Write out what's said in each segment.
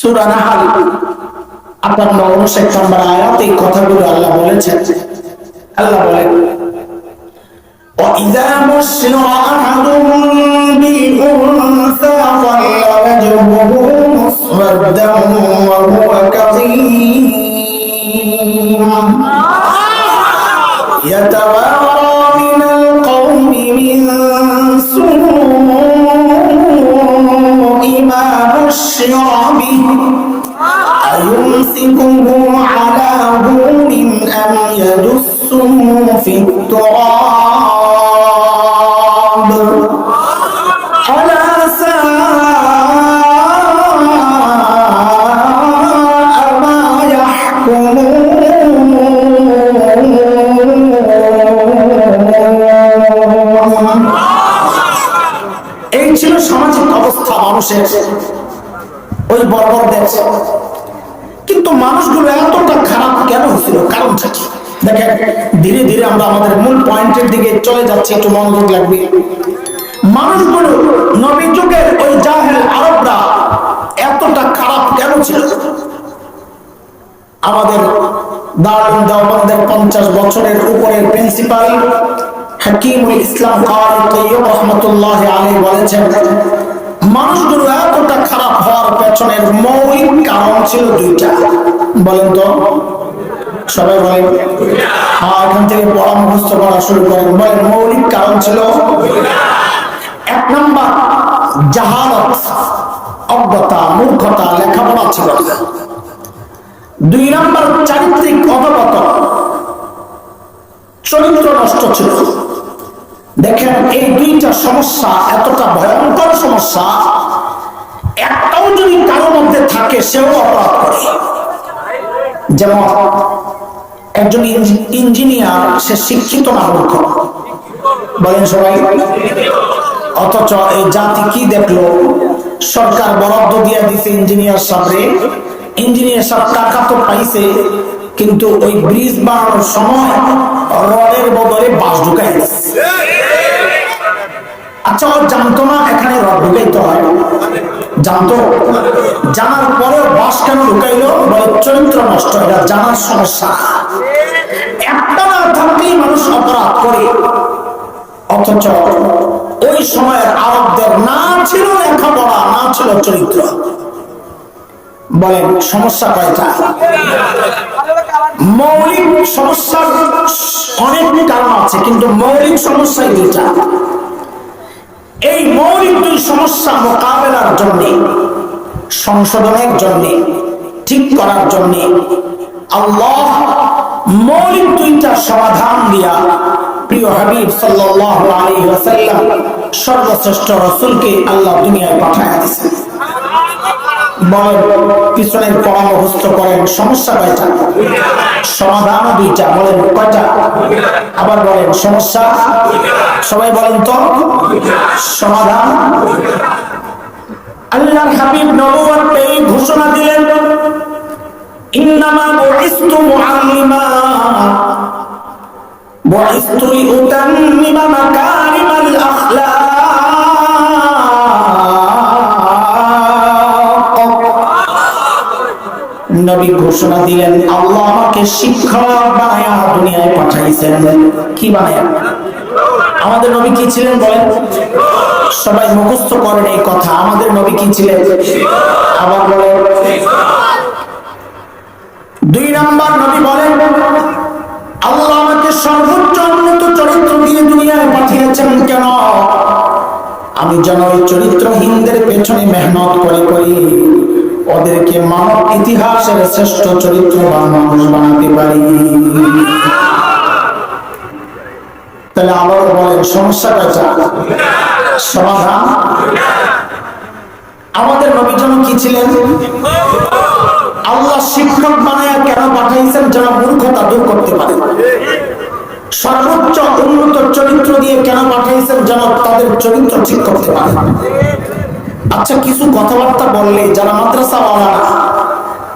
সূরা Nahal আটান্ন উনষাট নম্বর আয়াত এই কথাগুলো আল্লাহ বলেছেন আল্লাহ বলেন وإذا بشر أحدهم بالأنثى ظل وجهه مسودا وهو كظيم يتوارى من القوم من سوء ما بشر في التراب ألا ساء ما يحكمون এই ছিল সামাজিক অবস্থা মানুষের ওই বর্বর দেশ কিন্তু মানুষগুলো এতটা খারাপ কেন হয়েছিল কারণটা কি দেখেন, ধীরে ধীরে আমরা আমাদের মূল পয়েন্টের দিকে চলে যাচ্ছি, একটু মনোযোগ লাগবে। মানুষগুলো নবী যুগের ওই জাহেল আরবরা এতটা খারাপ কেন ছিল? আমাদের দারুণ দেওবন্দের পঞ্চাশ বছরের উপরের প্রিন্সিপাল হাকিমুল ইসলাম রহমতুল্লাহ আলী বলেছেন, মানুষগুলো এতটা খারাপ হওয়ার পেছনের মৌলিক কারণ ছিল দুইটা। বলেন তো সবাই বলেন হ্যাঁ থেকে করা শুরু করেন মৌলিক কারণ ছিল, এক নম্বর অজ্ঞতা, মূর্খতা, লেখাপড়া ছিল। দুই নম্বর, চারিত্রিক অবগত চরিত্র নষ্ট ছিল। দেখেন, এই দুইটা সমস্যা এতটা ভয়ঙ্কর সমস্যা, একটাও যদি কারোর মধ্যে থাকে, সেও অপরাধ করে। যেমন একজন ইঞ্জিনিয়ার, সে শিক্ষিত না মূর্খ বলেন সবাই। অথচ এই জাতি কি দেখল? সরকার বরাদ্দ দিয়ে দিছে ইঞ্জিনিয়ার সাহেব ইঞ্জিনিয়ার সব টাকা তো পাইছে, কিন্তু ওই ব্রিজ বানানোর সময় রডের বদলে বাস ঢুকাই আচ্ছা ও জানতো না, এখানে রড ঢুকাইতে হয়। জানতো। জানার পরেও বাস কেন ঢুকাইলো? বলে, চরিত্র নষ্ট, এটা জানার সমস্যা। একটা না থাকলেই মানুষ অপরাধ করে। অথচ ওই সময়ের আরবদের না ছিল লেখাপড়া, না ছিল চরিত্র। বলেন, সমস্যা কয়টা? মৌলিক সমস্যার অনেক কারণ আছে, কিন্তু মৌলিক সমস্যা দুইটা। এই মৌলিক দুই সমস্যা মোকাবেলার জন্যে, সংশোধনের জন্য, ঠিক করার জন্য আল্লাহ মৌলিক দুইটা সমাধান দিয়া প্রিয় হাবিব সাল্লাহ আলী সর্বশ্রেষ্ঠ রসুলকে আল্লাহ দুনিয়ায় পাঠায় দিয়েছেন বলেন পিছনের পড়া মুখস্থ করেন, সমস্যা কয়টা? সমাধান দুইটা, বলেন, কয়টা? আবার বলেন, সমস্যা? সবাই বলেন তো? সমাধান? আল্লাহর হাবিব পেয়ে ঘোষণা দিলেন লিউতাম্মিমা মাকারিমাল আখলাক। ঘোষণা দিলেন, আল্লাহ আমাকে শিক্ষক বানায়া দুনিয়ায় পাঠাইছেন। কি বানায়া? আমাদের নবী কি ছিলেন বলেন? সবাই মুখস্থ করেন এই কথা। আমাদের নবী কি ছিলেন? আবার বলেন, দুই নাম্বার নবী বলেন, আল্লাহ আমাকে সর্বোচ্চ উন্নত চরিত্র দিয়ে দুনিয়ায় পাঠিয়েছেন কেন? আমি যেন ওই চরিত্রহীনদের পেছনে মেহনত করে করি। ওদেরকে মানব ইতিহাসের শ্রেষ্ঠ চরিত্রবান মানুষ বানাতে পারি। তাহলে আবারও বলেন সমস্যা কয়টা সমাধান। আমাদের নবী যেন কি ছিলেন? আল্লাহ শিক্ষক বানায় কেন পাঠাইছেন যারা মূর্খতা দূর করতে পারে? সর্বোচ্চ উন্নত চরিত্র দিয়ে কেন পাঠাইছেন যেন তাদের চরিত্র ঠিক করতে পারে? আচ্ছা কিছু কথাবার্তা বললে যারা মাদ্রাসা বাবা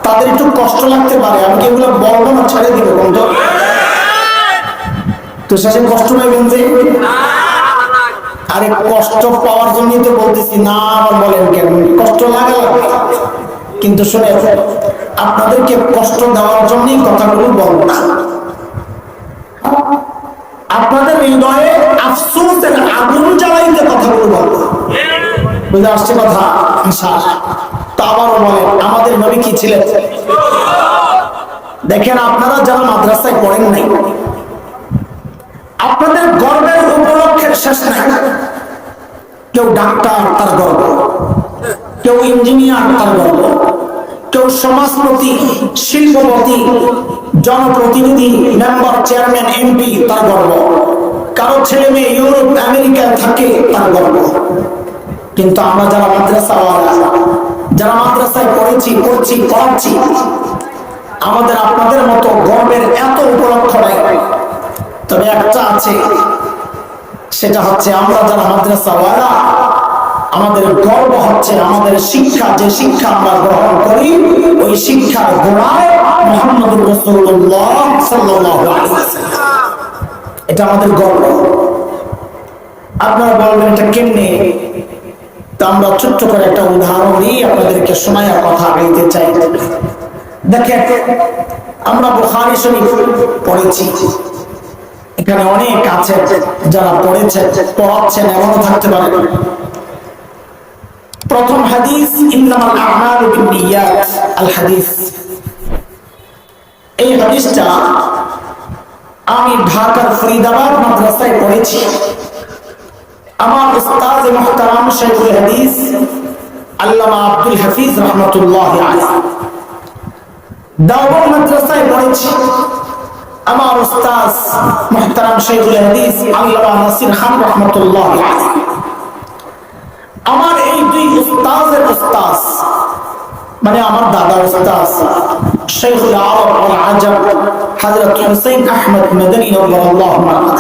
তাদের একটু কষ্ট লাগতে পারে। আমি কি এগুলো বলব না ছেড়ে দিব বন্ধু? তো শেষে কষ্ট পাইবেন যে আরে, কষ্ট পাওয়ার জন্যই তো বলতেছি, না আবার বলেন কেন? কষ্ট লাগা কিন্তু শুনে আপনাদেরকে কষ্ট দেওয়ার জন্যই কথাগুলো বলব না। আপনাদের হৃদয়ে আফসোসের আগুন জ্বালাইতে কথাগুলো বলব। আসছে কথা ইনশাআল্লাহ তো আবারও বলেন আমাদের নবী কি ছিলেন? দেখেন, আপনারা যারা মাদ্রাসায় পড়েন নাই, আপনাদের গর্বের উপলক্ষের শেষ নাই। কেউ ডাক্তার তার গর্ব, কেউ ইঞ্জিনিয়ার তার গর্ব, কেউ সমাজপতি, শিল্পপতি, জনপ্রতিনিধি, মেম্বার, চেয়ারম্যান, এমপি তার গর্ব, কারও ছেলে মেয়ে ইউরোপ, আমেরিকায় থাকে তার গর্ব। কিন্তু আমরা যারা মাদ্রাসা যারা মাদ্রাসায় পড়েছি, পড়ছি পড়াচ্ছি আমাদের আপনাদের মতো গর্বের এত উপলক্ষ নাই। তবে একটা আছে, সেটা হচ্ছে আমরা যারা মাদ্রাসা আমাদের গর্ব হচ্ছে আমাদের শিক্ষা, যে শিক্ষা আমরা গ্রহণ করি, ওই শিক্ষার গোড়ায় এটা আমাদের গর্ব। আপনারা বলবেন, এটা কেমনে? আমরা ছোট্ট করে একটা উদাহরণ দিয়ে আপনাদেরকে শোনায় কথা বলতে চাই। দেখেন, আমরা বুখারি শরীফ পড়েছি। এখানে অনেক আছে যারা পড়েছেন পড়াচ্ছেন, এমনও থাকতে পারে। প্রথম হাদিস, ইন্নামাল আল হাদিস। এই হাদিসটা আমি ঢাকার ফরিদাবাদ মাদ্রাসায় পড়েছি। আমার উস্তাদ মুহতারাম শেখুল হাদিস, আল্লামা আব্দুল হাফিজ রহমতুল্লাহ আলাইহি। দাওবন্দ মাদ্রাসায় পড়েছি। আমার উস্তাদ মুহতারাম শেখুল হাদিস, আল্লামা নাসির খান রহমতুল্লাহ আলাইহি। আমার এই দুই উস্তাজের উস্তাজ মানে আমার দাদা উস্তাজ শেখুল আরব ওয়াল আজম, হযরত হুসাইন আহমদ মদনী রাদিয়াল্লাহু আনহু।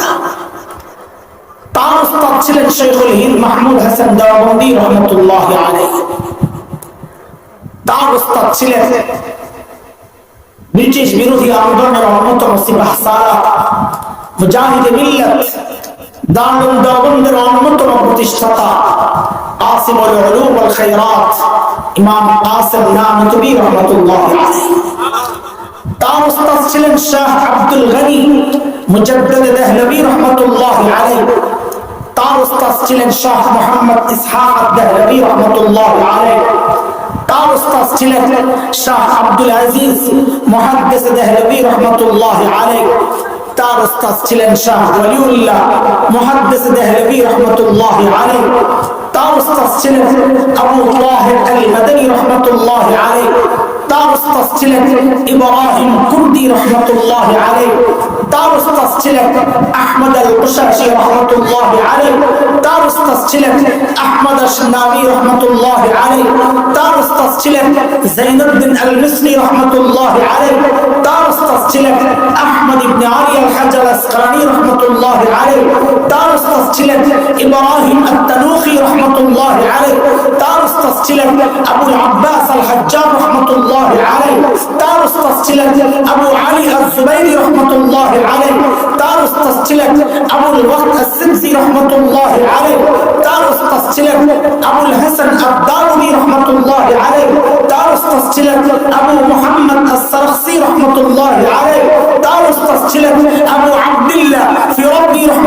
তার উস্তাদ ছিলেন শেখুল হিন্দ মাহমুদ হাসান দেওয়াবন্দি রহমতুল্লাহ আলাই তার উস্তাদ ছিলেন ব্রিটিশ বিরোধী আন্দোলনের অন্যতম সিবা হাসারা মুজাহিদে মিল্লাত, দারুল দেওবন্দের অন্যতম প্রতিষ্ঠাতা আসিমুল উলুম ওয়াল খায়রাত, ইমাম কাসিম নানুতুবি রহমাতুল্লাহ আলাইহি। তার উস্তাদ ছিলেন শাহ আব্দুল গনি, মুজাদ্দিদ দেহলভী রহমাতুল্লাহ আলাইহি। তার উস্তাদ ছিলেন শাহ মোহাম্মদ ইসহাক দেহলভী রহমাতুল্লাহ আলাইহি তার উস্তাদ ছিলেন শাহ আব্দুল আজিজ মুহাদ্দিস দেহলভী রহমাতুল্লাহ আলাইহি তার উস্তাদ ছিলেন শাহ ওয়ালিউল্লাহ মুহাদ্দিস দেহলভী রহমাতুল্লাহ আলাইহি তার উস্তাদ ছিলেন আবু তাহির আল মাদানী রহমাতুল্লাহ আলাইহি তার উস্তাদ ছিলেন ইব্রাহিম কুর্দি রহমাতুল্লাহ আলাইহি তার উস্তাদ ছিলেন আহমদ আল কুশাশি রহমাতুল্লাহ আলাইহি তার উস্তাদ ছিলেন আহমদ আশ-শানাবি রহমাতুল্লাহ আলাইহি তার উস্তাদ ছিলেন জাইনুদ্দিন আল মিসরি রহমাতুল্লাহ আলাইহি তার উস্তাদ ছিলেন আহমদ ইবনে আলী আল হাজার আসকালানি রহমাতুল্লাহ আলাইহি তার উস্তাদ ছিলেন ইব্রাহিম আত-তানুখি রহমাতুল্লাহ আলাইহি তার উস্তাদ ছিলেন আবু আব্বাস আল হাজ্জাজ রহমাতুল্লাহ আলাইহি তার উস্তাদ ছিলেন আবু আলী আল-জুবাইরি রহমাতুল্লাহ আলাইহি তার উস্তাদ ছিলেন আবুল ওয়াক্ত আস-সিমসি রহমাতুল্লাহ আলাইহি তার উস্তাদ ছিলেন আবুল হাসান আদ-দারুনি রহমাতুল্লাহ আলাইহি তার উস্তাদ ছিলেন আবু মুহাম্মদ আস-সারখসি রহমাতুল্লাহ আলাইহি তার উস্তাদ ছিলেন আবু আব্দুল্লাহ ফিরাবি রহমাতুল্লাহ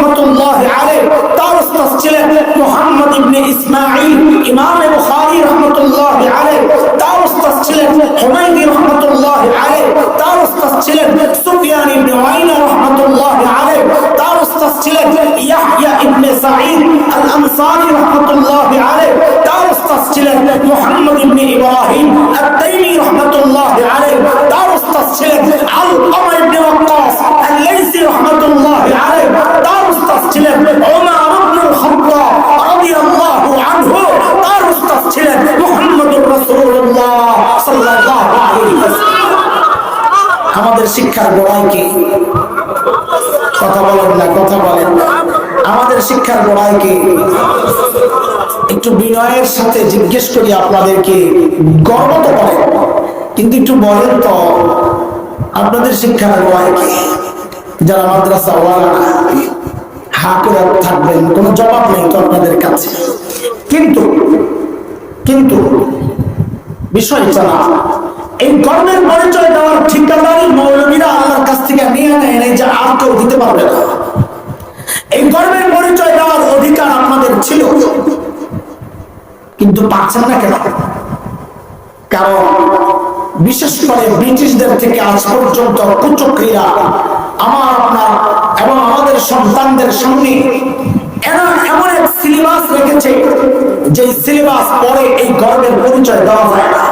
ছিলেন ইয়াহইয়া ইবনে সাঈদ আল আনসারী রহমাতুল্লাহ আলাইহি, তার উস্তাদ ছিলেন মুহাম্মদ ইবনে ইব্রাহিম আত-তাইমি রহমাতুল্লাহ আলাইহি, তার উস্তাদ ছিলেন আল-কামা ইবনে ওয়াক্কাস আল-লাইসি রহমাতুল্লাহ আলাইহি, তার উস্তাদ ছিলেন ওমর ইবনে আল-খাত্তাব রাদিয়াল্লাহু আনহু, তার উস্তাদ ছিলেন মুহাম্মদুর রাসূলুল্লাহ সাল্লাল্লাহু আলাইহি ওয়াসাল্লাম। আমাদের শিক্ষার গোড়ায় কি? কথা বলেন না, কথা বলেন। আমাদের শিক্ষার গোড়ায় কি? একটু বিনয়ের সাথে জিজ্ঞেস করি আপনাদেরকে গর্ব তো বলেন, কিন্তু একটু বলেন তো, আপনাদের শিক্ষার গোড়ায় কি? যারা মাদ্রাসা ওয়ালা, হা করে থাকবেন, কোনো জবাব নেই তো আপনাদের কাছে। কিন্তু কিন্তু, বিষয় না এই কর্মের পরিচয় দেওয়ার ঠিকাদারি মৌলবীরা আল্লাহর কাছ থেকে নিয়ে নেয় এই যে আর কেউ দিতে পারবে না। এই কর্মের পরিচয় দেওয়ার অধিকার আপনাদের ছিল। কিন্তু পাচ্ছেন না কেন? কারণ বিশেষ করে ব্রিটিশদের থেকে আজ পর্যন্ত কুচক্রীরা আমার, আপনার এবং আমাদের সন্তানদের সামনে এরা এমন এক সিলেবাস রেখেছে যে সিলেবাস পরে এই গর্বের পরিচয় দেওয়া যায় না।